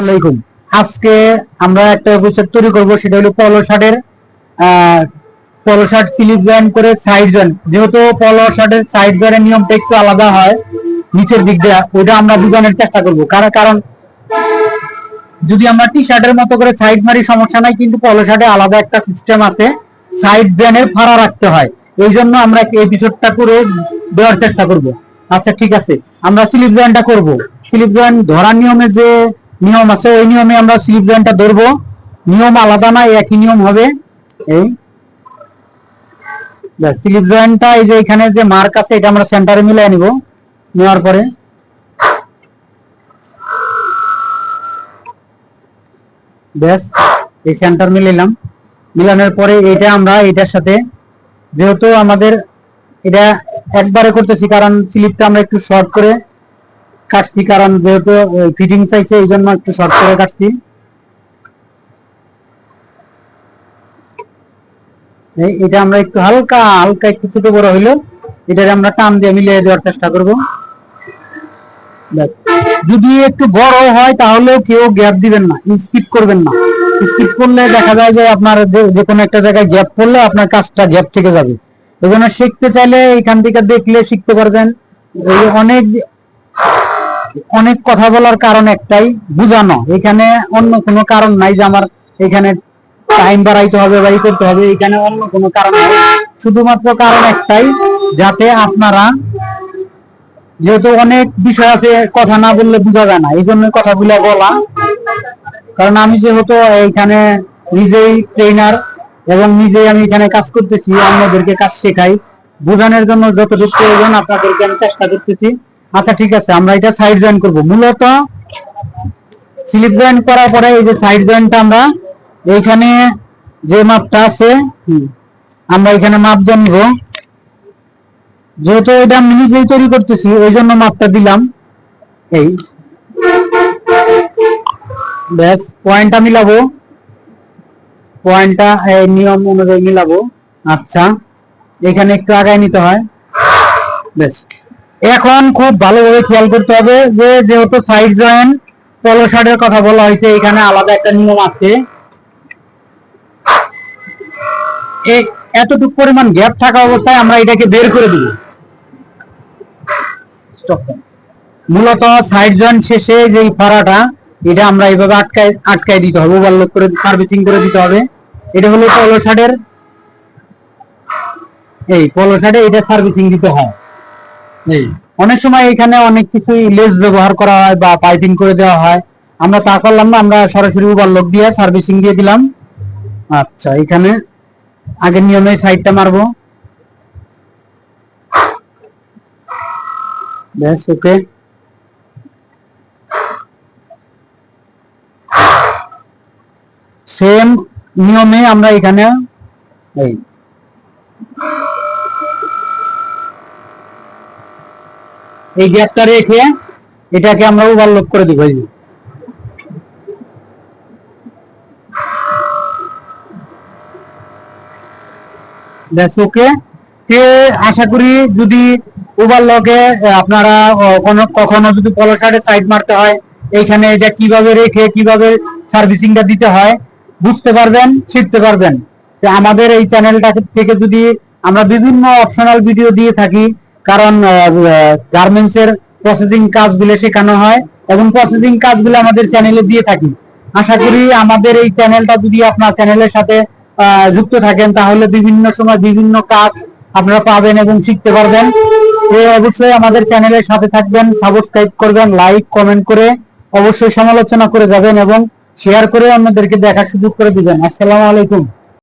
আলাইকুম। আজকে আমরা একটা এপিসোড তৈরি করব, সেটা হলো পলো শার্টের পলো শার্ট স্লিপ জয়েন করে সাইড জয়েন যেহেতু পলো শার্টের সাইড জয়েনের নিয়মটা একটু আলাদা হয় নিচের দিক দিয়ে, ওইটা আমরা বোঝানোর চেষ্টা করব। কারণ কারণ যদি আমরা টি শার্টের মতো করে সাইড মারি, সমস্যা নাই, কিন্তু পলো শার্টে আলাদা একটা সিস্টেম আছে, সাইড জয়েনের ফাড়া রাখতে হয়। এই জন্য আমরা এপিসোডটা করে দেওয়ার চেষ্টা করব। আচ্ছা ঠিক আছে। আমরা স্লিপ জয়েনটা করব। স্লিপ জয়েন ধরার নিয়মে যে নিয়ম আছে, ওই নিয়মে আমরা স্লিপ জয়েনটা ধরবো। নিয়ম আলাদা না একই নিয়ম হবে। এই স্লিপ জয়েনটা এই যে এখানে যে মার্ক আছে, এটা আমরা সেন্টারে মিলাই নিব, নেওয়ার পরে। ব্যাস, এই সেন্টার মিলাইলাম মিলানোর পরে এটা আমরা এটার সাথে, যেহেতু আমাদের এটা একবারে করতেছি, কারণ স্লিপটা আমরা একটু শর্ট করে কাটছি, কারণ যেহেতু ফিটিং চাইছে, এই জন্য একটু শর্ট করে কাটছি। এটা আমরা একটু হালকা হালকা একটু ছোট বড় হইল এটা আমরা টান দিয়ে মিলিয়ে দেওয়ার চেষ্টা করব। যদি একটু বড় হয়, তাহলেও কেউ গ্যাপ দিবেন না স্কিপ করবেন না। স্কিপ করলে দেখা যায় যে আপনার যে- কোনো একটা জায়গায় গ্যাপ পড়লে আপনার কাজটা গ্যাপ থেকে যাবে। এজন্য শিখতে চাইলে এখান থেকে দেখলে শিখতে পারবেন। অনেক অনেক কথা বলার কারণ একটাই, বুঝানো। এখানে অন্য কোনো কারণ নাই যে আমার এখানে টাইম বাড়াইতে হবে বা করতে হবে, এখানে অন্য কোনো কারণ নাই। শুধুমাত্র কারণ একটাই, যাতে আপনারা যেহেতু অনেক বিষয় আছে, কথা না বললে বোঝা যায় না, এই জন্য কথাগুলো বলা। কারণ আমি যেহেতু এখানে নিজেই ট্রেনার এবং নিজেই আমি এখানে কাজ করতেছি অন্যদেরকে কাজ শেখাই। বোঝানোর জন্য যতটুকু প্রয়োজন আপনাদেরকে আমি চেষ্টা করতেছি। আচ্ছা ঠিক আছে, আমরা এটা সাইড জয়েন করব। মূলত স্লিপ জয়েন করার পরে এই যে সাইড জয়েনটা আমরা এইখানে যে মাপটা আছে আমরা এখানে মাপ জানব যেহেতু এটা আমি নিজেই তৈরি করতেছি, ওই জন্য মাপটা দিলাম। এই। ব্যাস পয়েন্টটা মিলাবো। পয়েন্টটা এই নিয়ম অনুযায়ী মিলাবো। আচ্ছা এখানে একটু আগায় নিতে হয়। বেশ এখন খুব ভালোভাবে খেয়াল করতে হবে যে, যেহেতু সাইড জয়েন পলো শার্টের কথা বলা হয়েছে, এখানে আলাদা একটা নিয়ম আছে। এতটুকু পরিমাণ গ্যাপ থাকা অবস্থায় আমরা এটাকে বের করে দিব। মূলত সাইড জয়েন শেষে যে এই ফাড়াটা, এটা আমরা এইভাবে আটকায় আটকায় দিতে হবে ওভারলোড করে সার্ভিসিং করে দিতে হবে। এটা হলো পলো শার্টের এই পলো শার্টে এটা সার্ভিসিং দিতে হয়। অনেক সময় এখানে অনেক কিছু লেস ব্যবহার করা হয় বা পাইপিং করে দেওয়া হয়। আমরা তা করলাম না, আমরা সরাসরি উবার লোক দিয়ে সার্ভিসিং দিয়ে দিলাম। আচ্ছা এখানে আগের নিয়মে সাইডটা মারবো। ব্যাস, ওকে। সেম নিয়মে আমরা এখানে, এই এই গ্যাপটা রেখে এটাকে আমরা ওভারলোড করে দিব এই ওকে আশা করি যদি ওভারলকে আপনারা কখনো যদি পলো শার্টে সাইড মারতে হয়, এইখানে এটা কীভাবে রেখে, কীভাবে সার্ভিসিংটা দিতে হয়, বুঝতে পারবেন, শিখতে পারবেন। আমাদের এই চ্যানেলটা থেকে যদি আমরা বিভিন্ন অপশনাল ভিডিও দিয়ে থাকি কারণ গার্মেন্টস এর প্রসেসিং কাজগুলো শেখানো হয় এবং প্রসেসিং কাজগুলো আমাদের চ্যানেলে দিয়ে থাকি। আশা করি আমাদের এই চ্যানেলটা যদি আপনার চ্যানেলের সাথে যুক্ত থাকেন, তাহলে বিভিন্ন সময় বিভিন্ন কাজ আপনারা পাবেন এবং শিখতে পারবেন। অবশ্যই আমাদের চ্যানেলের সাথে থাকবেন সাবস্ক্রাইব করবেন লাইক কমেন্ট করে অবশ্যই সমালোচনা করে যাবেন এবং শেয়ার করে অন্যদেরকে দেখার সুযোগ করে দিবেন। আসসালামু আলাইকুম।